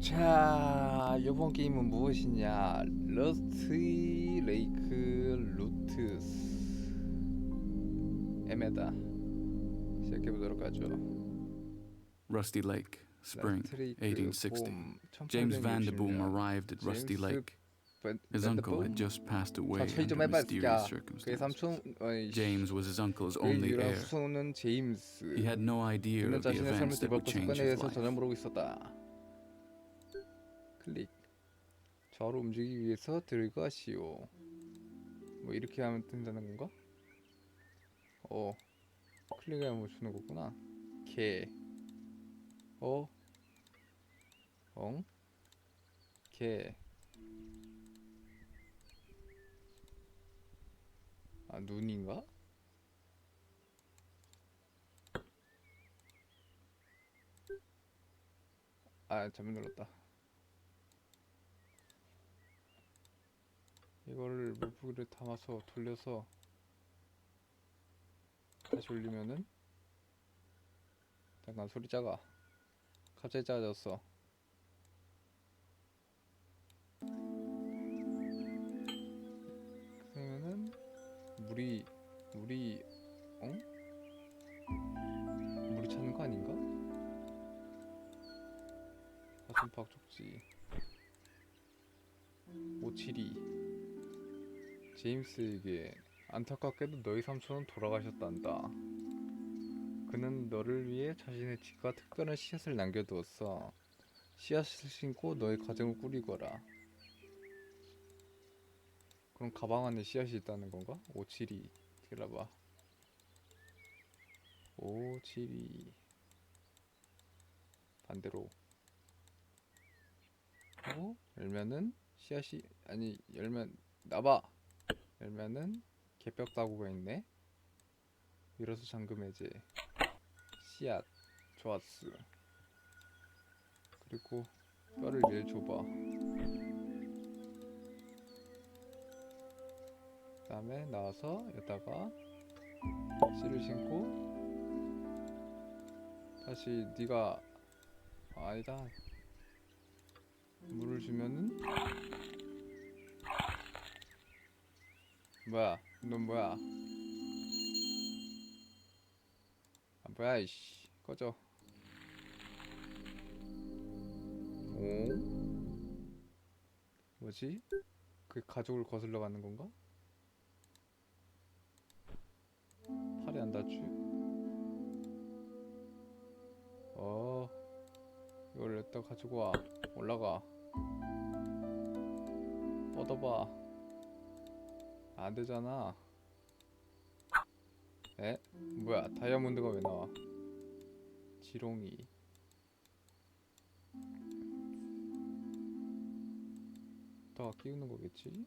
자, 이번 게임은 무엇이냐? 러스트 레이크 루트스 에메다 시작해 보도록 하죠. Rusty Lake, spring, 러스트 레이크 1860. 봄 James Vanderboom 1860년. arrived at Rusty 제임스 Lake. 밴- His uncle had 밴드붐. just passed away 천천히 좀 under 해봐, mysterious 진짜. 그의 circumstances. 삼촌, 어이, James was his uncle's 그의 only 유일한 heir. 후손은 제임스. He had no idea 그는 of the 자신의 삶을 events that would 뒤바꿔 change 습관에 his 대해서 life. 클릭. 좌우로 움직이기 위해서 들어가시오. 뭐 이렇게 하면 된다는 건가? 어. 클릭하면 뭐 주는 거구나. 개. 어. 엉. 개. 아 눈인가? 아 잘못 눌렀다 이거를 물고기를 담아서 돌려서 다시 올리면은 잠깐 소리 작아 갑자기 작아졌어 그러면은 물이 물이 어? 물이 차는 거 아닌가? 가슴팍 쪽지 오칠이 제임스에게 안타깝게도 너희 삼촌은 돌아가셨단다. 그는 너를 위해 자신의 집과 특별한 씨앗을 남겨두었어. 씨앗을 심고 너의 가정을 꾸리거라. 그럼 가방 안에 씨앗이 있다는 건가? 오칠이 들어봐. 오칠이 반대로. 하고 열면은 씨앗이 아니 열면 나봐. 열면은 개벽 다구가 있네. 밀어서 잠금 해제. 씨앗 좋았어. 그리고 뼈를 얘 줘봐. 그 다음에 나와서 여기다가 씨를 심고 다시 네가 아, 아니다 물을 주면은 뭐야? 넌 뭐야? 아 뭐야 이씨 꺼져. 오? 뭐지? 그 가족을 거슬러 가는 건가? 팔이 안 닿지? 어 이걸 냈다 가지고 와 올라가 뻗어봐 안 되잖아. 에? 뭐야? 다이아몬드가 왜 나와? 지롱이. 더 끼우는 거겠지?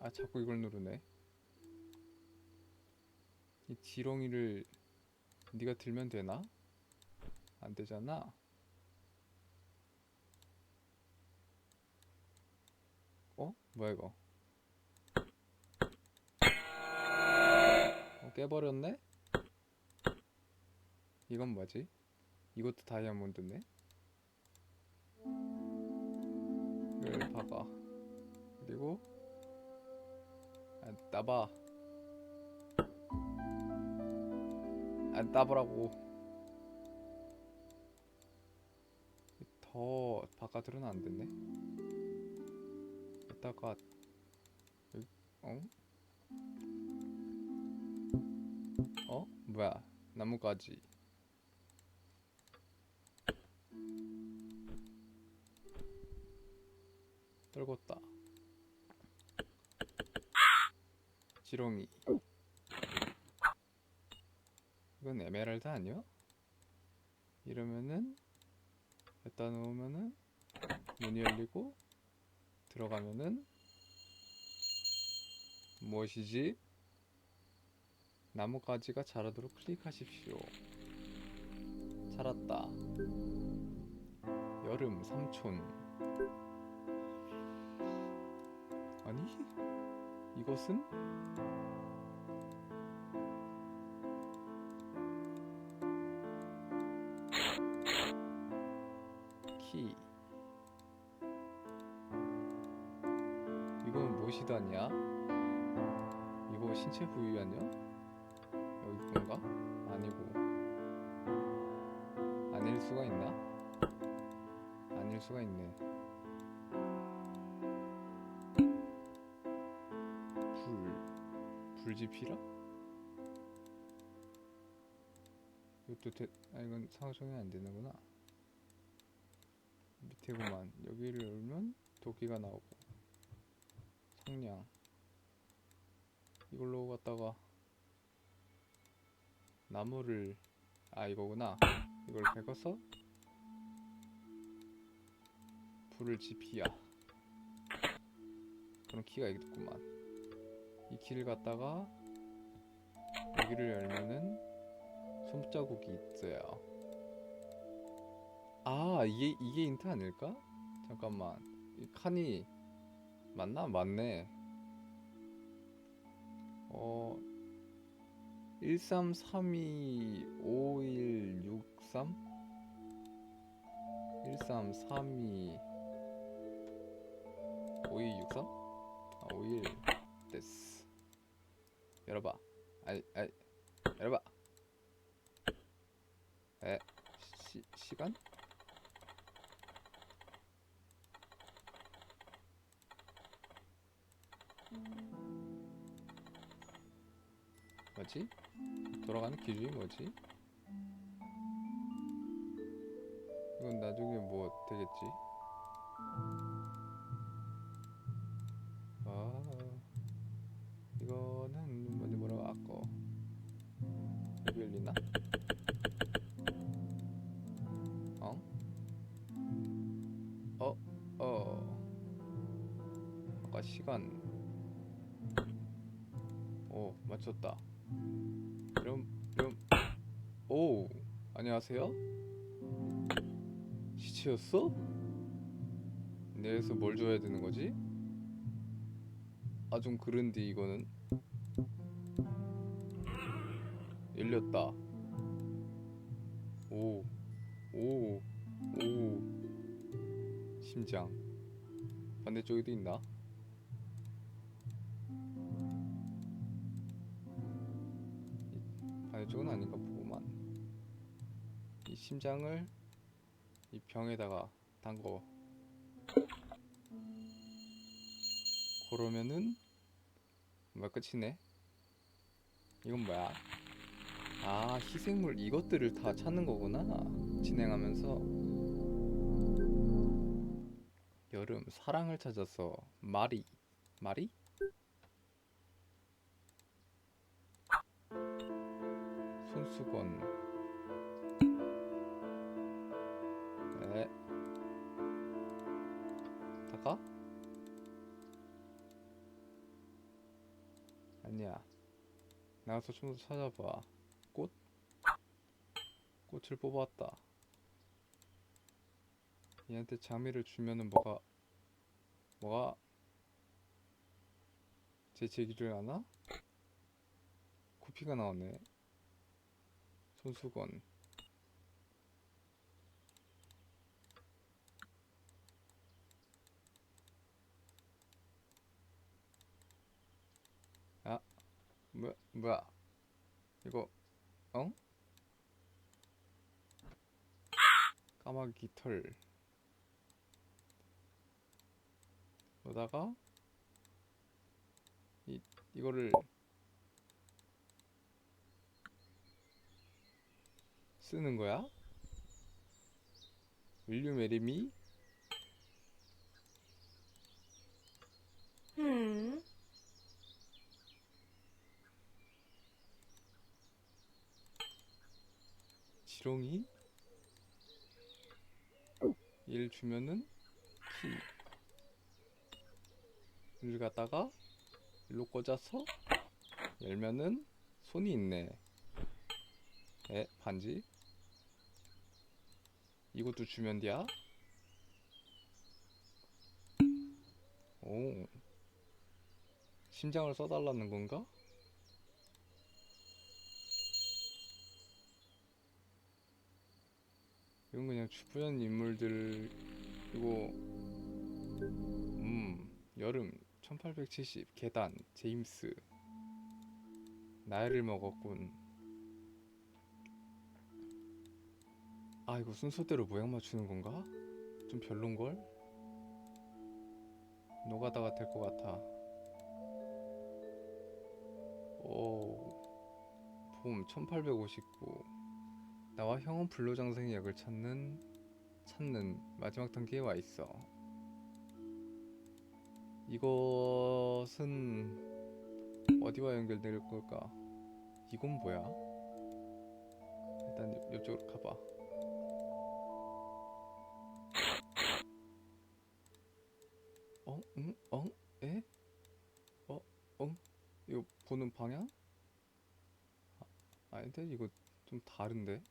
아 자꾸 이걸 누르네. 이 지렁이를 네가 들면 되나? 안 되잖아. 어? 뭐야 이거? 어, 깨버렸네? 이건 뭐지? 이것도 다이아몬드네? 이걸 박아 그리고 아, 따봐 안 따보라고 더 바깥으로는 안 됐네 여기- 어? 어? 뭐야 나뭇가지 떨궜다 지렁이 이건 에메랄드 아니야? 이러면은 여기다 놓으면은 문이 열리고 들어가면은 무엇이지? 나뭇가지가 자라도록 클릭하십시오. 자랐다. 여름 삼촌. 아니? 이것은 무엇이다냐? 이거 신체 부위 아니야? 여기 건가? 아니고 아닐 수가 있나? 아닐 수가 있네 불 불지피라? 이것도 대, 아 이건 상정이 안 되는구나 밑에구만 여기를 열면 도끼가 나오고 성냥 이걸로 갖다가 나무를 아 이거구나. 이걸 베어서 불을 지피야. 그런 키가 있구만. 이 키를 갖다가 여기를 열면은 손자국이 있어요. 아 이게 이게 인트 아닐까? 잠깐만. 이 칸이 맞나? 맞네 어 1332 5163 1332 5263? 아, 51 됐어 열어봐 아이 아이 열어봐 에 시, 시간? 뭐지? 돌아가는 기준이 뭐지? 이건 나중에 뭐 되겠지? 안녕하세요 시체였어? 내에서 뭘 줘야 되는 거지? 아 좀 그런데 이거는 열렸다 오 오, 오, 심장. 반대쪽에도 있나? 이 반대쪽은 아닌가 보구만. 이 심장을 이 병에다가 담궈. 그러면은 뭐야 끝이네. 이건 뭐야? 아 희생물 이것들을 다 찾는 거구나 진행하면서 여름 사랑을 찾아서 마리 마리? 손수건 아니야 나가서 좀 더 찾아봐 꽃? 꽃을 뽑았다. 얘한테 장미를 주면은 뭐가 뭐가 제 제기를 하나? 코피가 나오네. 손수건. 아, 뭐야, 뭐야? 이거 어? 까마귀 털 여기다가 이 이거를 쓰는 거야? 윌류 메리 지렁이. 얘를 주면은 키. 이를 갖다가 일로 꽂아서 열면은 손이 있네. 에 반지. 이것도 주면 돼야. 오. 심장을 써달라는 건가? 이건 그냥 주변 인물들 그리고 음 여름 1870 계단 제임스 나이를 먹었군 아 이거 순서대로 모양 맞추는 건가? 좀 별론걸? 노가다가 될 것 같아 오봄1859 나와 형은 불로장생의 약을 찾는 찾는 마지막 단계에 와 있어. 이것은 어디와 연결될 걸까? 이건 뭐야? 일단 이- 이쪽으로 가봐. 어? 응? 어? 에? 어? 어? 이거 보는 방향? 아, 아닌데 이거 좀 다른데?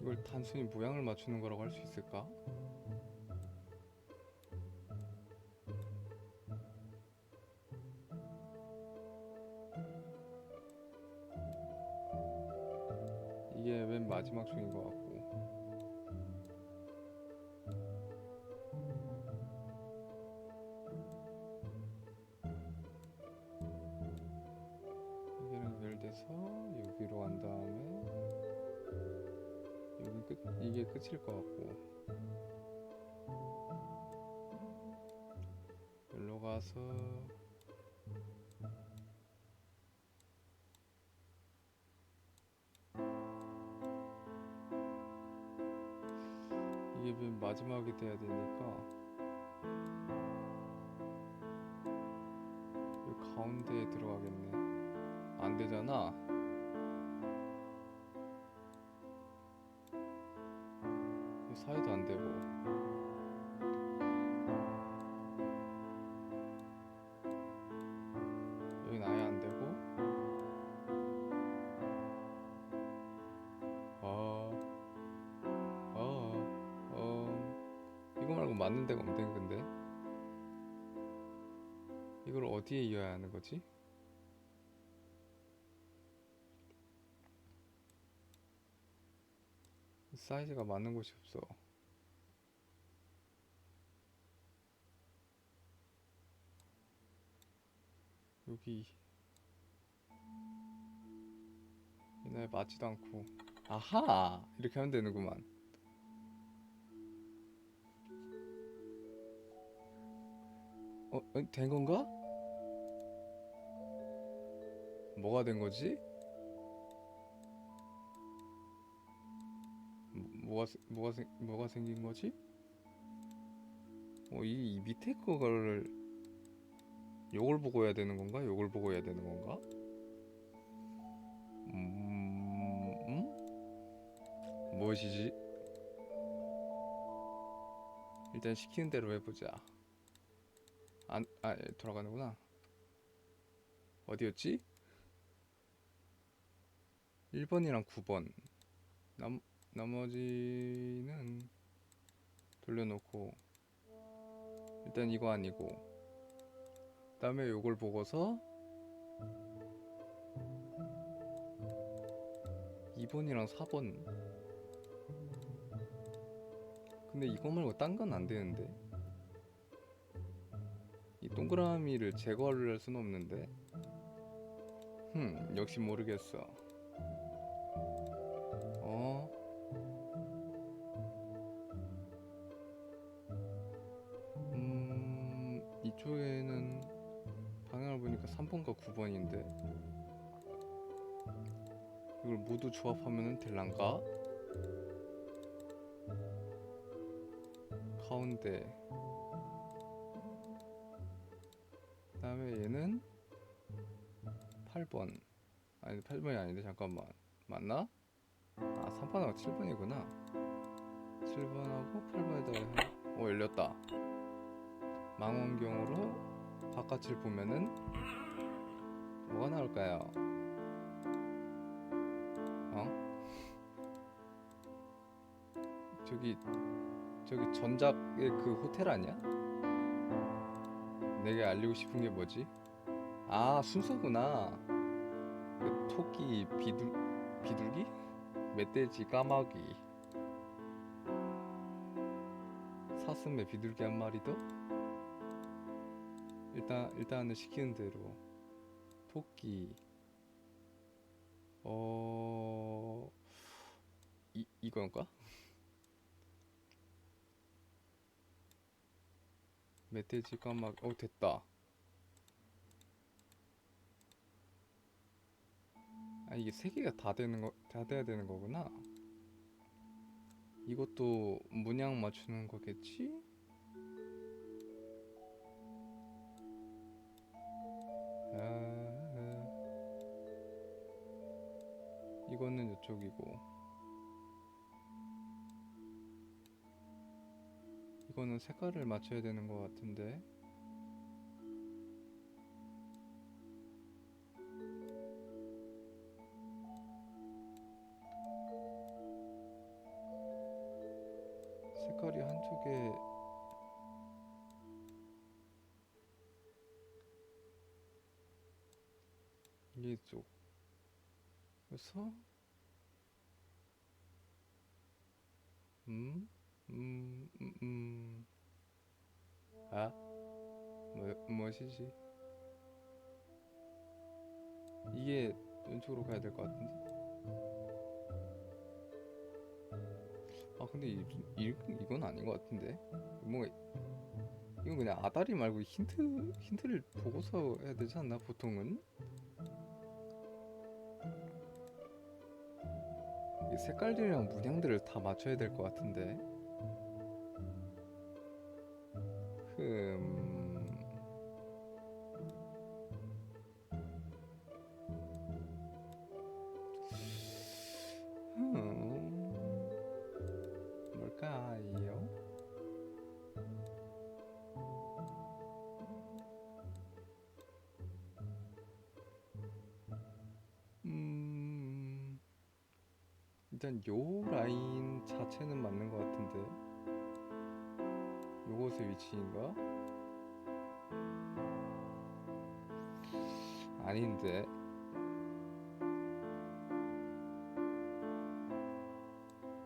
이걸 단순히 모양을 맞추는 거라고 할 수 있을까? 가운데에 들어가겠네. 안 되잖아 거지? 사이즈가 맞는 곳이 없어. 여기 이날 맞지도 않고 아하 이렇게 하면 되는구만. 어, 어, 된 건가? 뭐가 된 거지? 뭐, 뭐가 세- 뭐가 생 뭐가 생긴 거지? 어, 이, 이 밑에 거를 요걸 보고 해야 되는 건가? 요걸 보고 해야 되는 건가? 음, 음? 무엇이지? 일단 시키는 대로 해보자. 안, 아, 예, 돌아가는구나. 어디였지? 1번이랑 9번. 남, 나머지는 돌려놓고 일단 이거 아니고 그 다음에 요걸 보고서 2번이랑 4번. 근데 이거 말고 딴 건 안 되는데. 이 동그라미를 제거를 할 수는 없는데. 흠 역시 모르겠어 어 이쪽에는 방향을 보니까 3번과 9번인데 이걸 모두 조합하면은 될란가? 가운데. 그 다음에 얘는 8번. 아니 8번이 아닌데 잠깐만. 맞나? 아 3번하고 7번이구나. 7번하고 8번에다가 어 열렸다 망원경으로 바깥을 보면은 뭐가 나올까요? 어? 저기 저기 전작의 그 호텔 아니야? 내가 알리고 싶은 게 뭐지? 아 순서구나. 그 토끼 비둘 비둘기? 멧돼지 까마귀 사슴에 비둘기 한 마리 더? 일단 일단은 시키는 대로. 토끼. 어 이, 이건가? 멧돼지 까마귀 어 됐다. 아 이게 세 개가 다 되는 거 다 돼야 되는 거구나. 이것도 문양 맞추는 거겠지? 이쪽이고. 이거는 색깔을 맞춰야 되는 것 같은데. 색깔이 한쪽에 이쪽. 그래서 뭐, 무엇이지? 이게 왼쪽으로 가야 될 것 같은데? 아, 근데 이, 이, 이건 아닌 것 같은데? 뭔가, 이건 그냥 아다리 말고 힌트, 힌트를 보고서 해야 되지 않나, 보통은? 이 색깔들이랑 문양들을 다 맞춰야 될 것 같은데.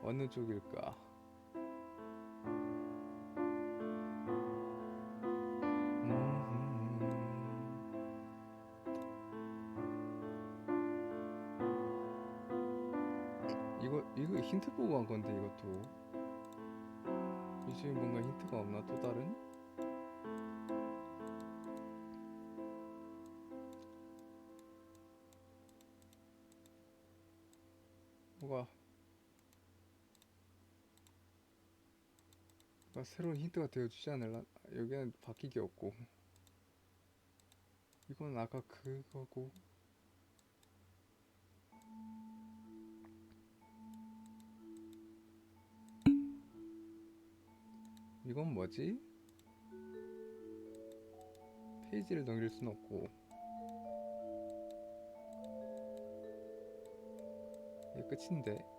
어느 쪽일까? 음. 이거 이거 힌트 보고 한 건데 이것도 이 중에 뭔가 힌트가 없나 또 다른? 새로운 힌트가 되어주지 않을라? 여기는 바뀌기 없고 이건 아까 그거고 이건 뭐지? 페이지를 넘길 순 없고 이게 끝인데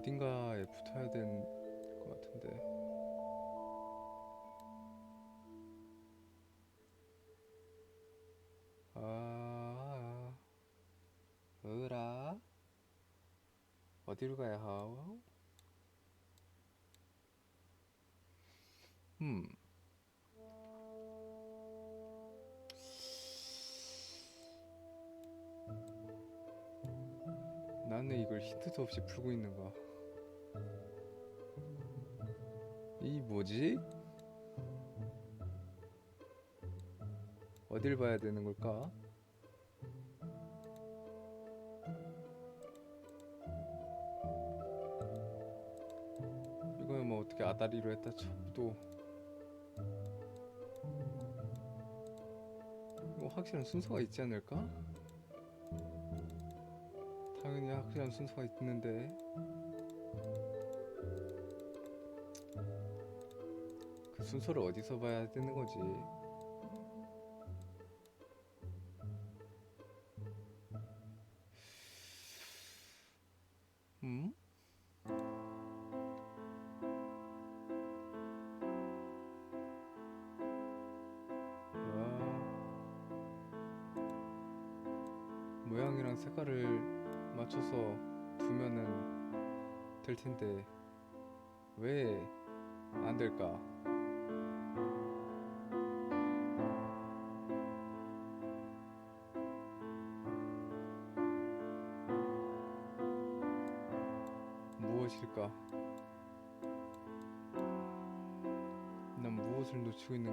어딘가에 붙어야 될것 같은데 아, 으라 어디로 가야 하오? 음. 나는 이걸 힌트도 없이 풀고 있는가? 이 뭐지? 어딜 봐야 되는 걸까? 이거는 뭐 어떻게 아다리로 했다 쳐도 이거 확실한 순서가 있지 않을까? 당연히 확실한 순서가 있는데 순서를 어디서 봐야 되는 거지?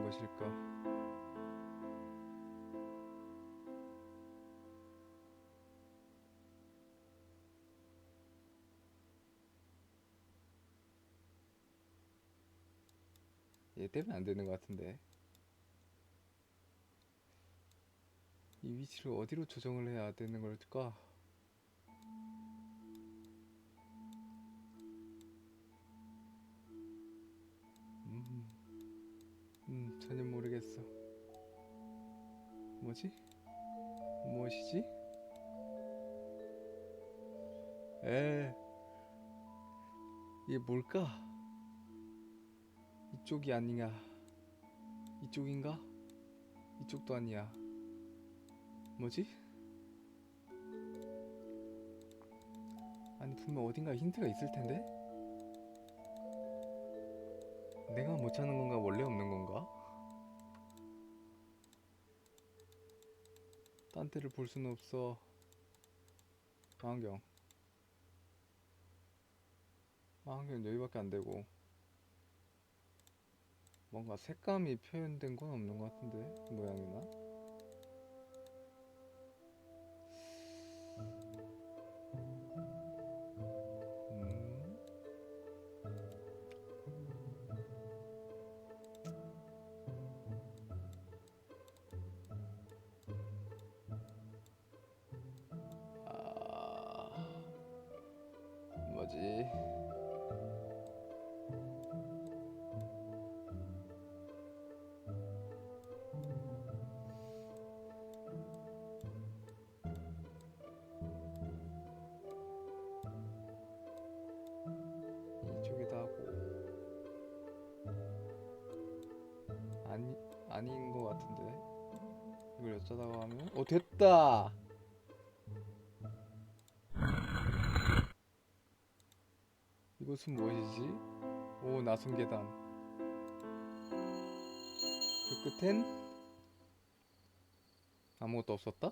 것일까? 얘 때문에 안 되는 것 같은데. 이 위치를 어디로 조정을 해야 되는 걸까? 무엇이지? 에, 이게 뭘까? 이쪽이 아니냐? 이쪽인가? 이쪽도 아니야. 뭐지? 아니 분명 어딘가 힌트가 있을 텐데? 내가 못 찾는 건가 원래 없는 건가? 딴 데를 볼 수는 없어. 망원경. 망원경 여기밖에 안 되고. 뭔가 색감이 표현된 건 없는 것 같은데 모양이나. 뭐지? 이쪽이다 하고. 아니 아닌 것 같은데? 이걸 어쩌다가 하면? 어 됐다 이곳은 무엇이지? 오 나선 계단 그 끝엔 아무것도 없었다?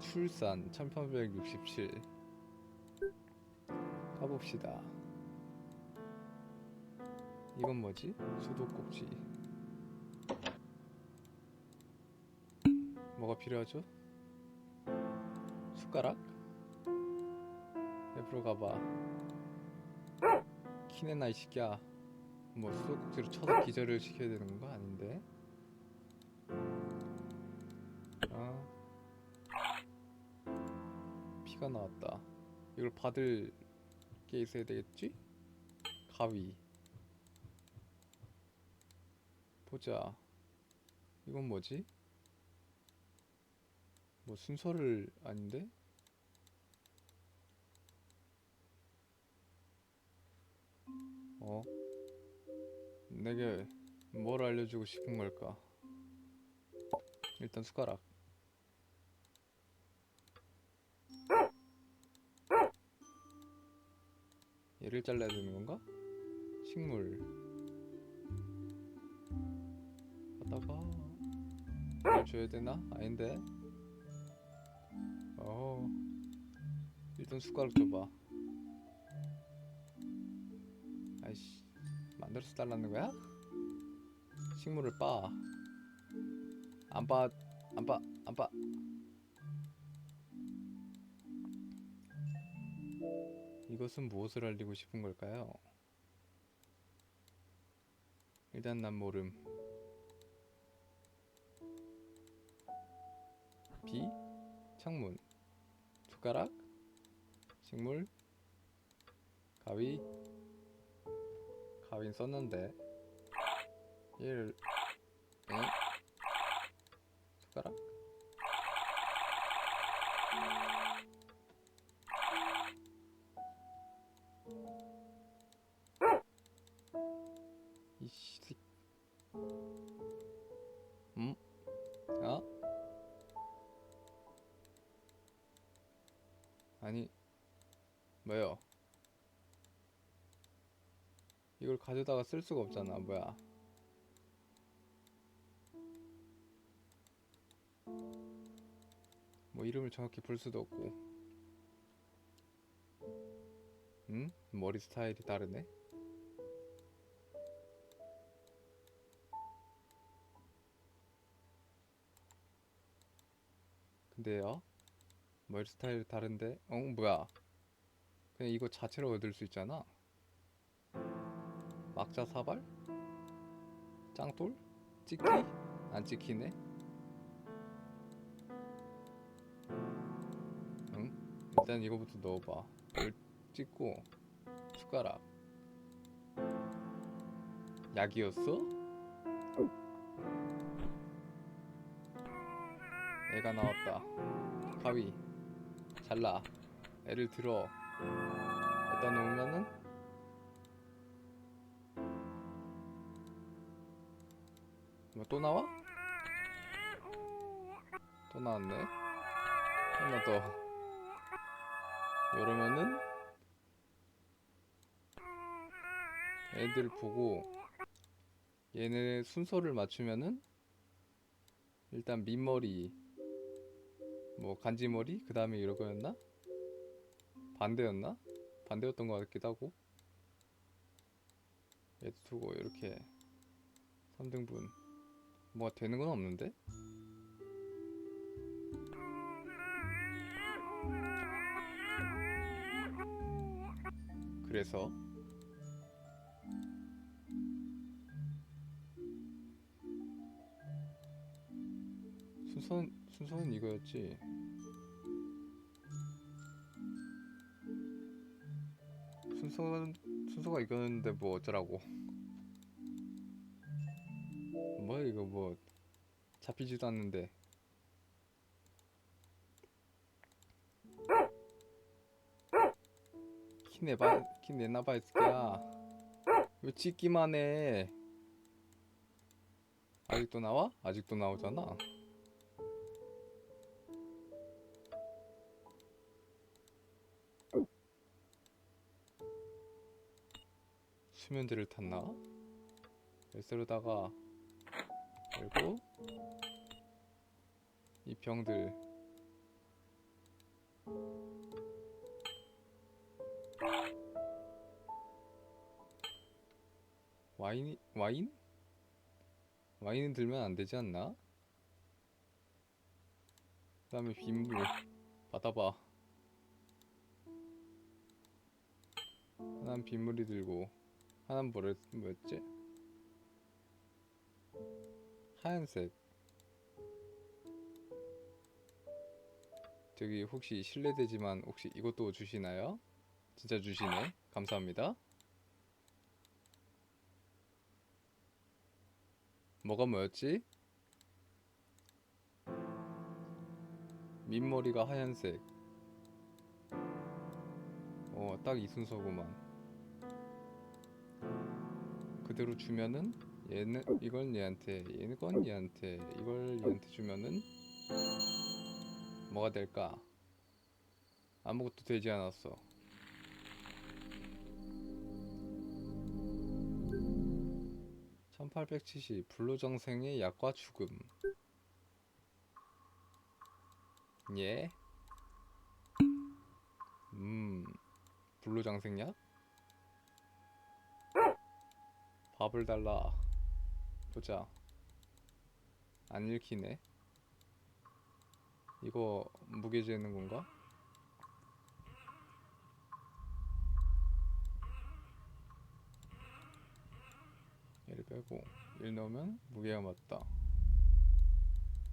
출산 1867 가봅시다 이건 뭐지? 수도꼭지 뭐가 필요하죠? 숟가락? 옆으로 가봐 키네나 이 새끼야 뭐 수도꼭지로 쳐서 기절을 시켜야 되는 건가? 아닌데 아 피가 나왔다. 이걸 받을 게 있어야 되겠지? 가위. 보자. 이건 뭐지? 뭐 순서를 아닌데? 어? 내게 뭘 알려주고 싶은 걸까? 일단 숟가락. 얘를 잘라야 되는 건가? 식물 하다가 이걸 줘야 되나? 아닌데 어 일단 숟가락 줘봐 아이씨 만들어서 달라는 거야? 식물을 빠 안 빠, 안 빠, 안 빠. 이것은 무엇을 알리고 싶은 걸까요? 일단 난 모름. 비, 창문, 숟가락, 식물, 가위 가윈 썼는데 얘를 응? 숟가락? 이씨 가져다가 쓸 수가 없잖아. 뭐야. 뭐 이름을 정확히 볼 수도 없고. 응? 머리 스타일이 다르네? 근데요? 머리 스타일이 다른데? 어 뭐야. 그냥 이거 자체로 얻을 수 있잖아 막자 사발? 짱돌? 찍기? 안 찍히네? 응? 일단 이거부터 넣어봐 이걸 찍고 숟가락 약이었어? 애가 나왔다 가위 잘라 애를 들어 여기다 놓으면은 뭐또 나와? 또 나왔네 하나 더 이러면은 애들 보고 얘네 순서를 맞추면은 일단 민머리 뭐 간지머리 그 다음에 이러거였나? 반대였나? 반대였던 것 같기도 하고 얘도 두고 이렇게 3등분 뭐가 되는 건 없는데? 그래서 순서는 순서는 이거였지. 순서는 순서가 이거였는데 뭐 어쩌라고. 뭐야 이거 뭐 잡히지도 않는데. 키 내봐 키 내놔봐 이 새끼야. 왜 찍기만 해? 아직도 나와? 아직도 나오잖아. 수면제를 탔나? 열쇠로다가 열고 이 병들 와인 와인? 와인은 들면 안 되지 않나? 그다음에 빗물 받아봐. 하나는 빗물이 들고 하나는 뭐랬, 뭐였지? 하얀색. 저기 혹시 실례되지만 혹시 이것도 주시나요? 진짜 주시네. 감사합니다. 뭐가 뭐였지? 민머리가 하얀색. 어 딱 이 순서구만. 그대로 주면은 얘는 이건 얘한테 얘건 얘한테 이걸 얘한테 주면은 뭐가 될까? 아무것도 되지 않았어. (1870) 불로장생의 약과 죽음 예? 음 불로장생약? 밥을 달라 보자. 안 읽히네. 이거 무게 재는 건가? 얘를 빼고 1 넣으면 무게가 맞다